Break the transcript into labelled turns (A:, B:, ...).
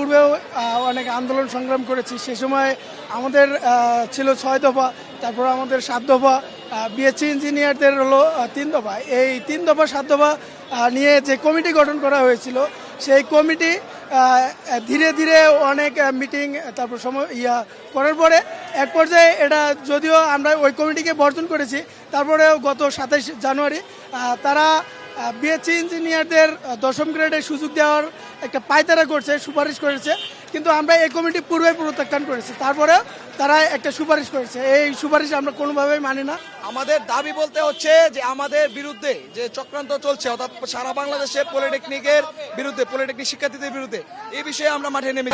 A: আহ, অনেক আন্দোলন সংগ্রাম করেছি। সে সময় আমাদের ছিল ছয় দফা তারপর আমাদের সাত দফা বিএসসি ইঞ্জিনিয়ারদের হলো তিন দফা। এই তিন দফা সাত দফা নিয়ে যে কমিটি গঠন করা হয়েছিল সেই কমিটি ধীরে ধীরে অনেক মিটিং তারপর সময় ইয়া করার পরে এক পর্যায়ে এটা যদিও আমরা ওই কমিটিকে বর্জন করেছি তারপরেও গত সাতাইশ জানুয়ারি তারা বিএসসি ইঞ্জিনিয়ারদের দশম গ্রেডে সুযোগ দেওয়ার একটা পায়তারা করছে, সুপারিশ করেছে। কিন্তু আমরা এই কমিটি পূর্বে প্রত্যাখ্যান করেছি। তারপরে তারা একটা সুপারিশ করেছে। এই সুপারিশ আমরা কোনোভাবেই মানি না।
B: আমাদের দাবি বলতে হচ্ছে যে, আমাদের বিরুদ্ধে যে চক্রান্ত চলছে, অর্থাৎ সারা বাংলাদেশে পলিটেকনিকের বিরুদ্ধে পলিটেকনিক শিক্ষার্থীদের বিরুদ্ধে এই বিষয়ে আমরা মাঠে নেমে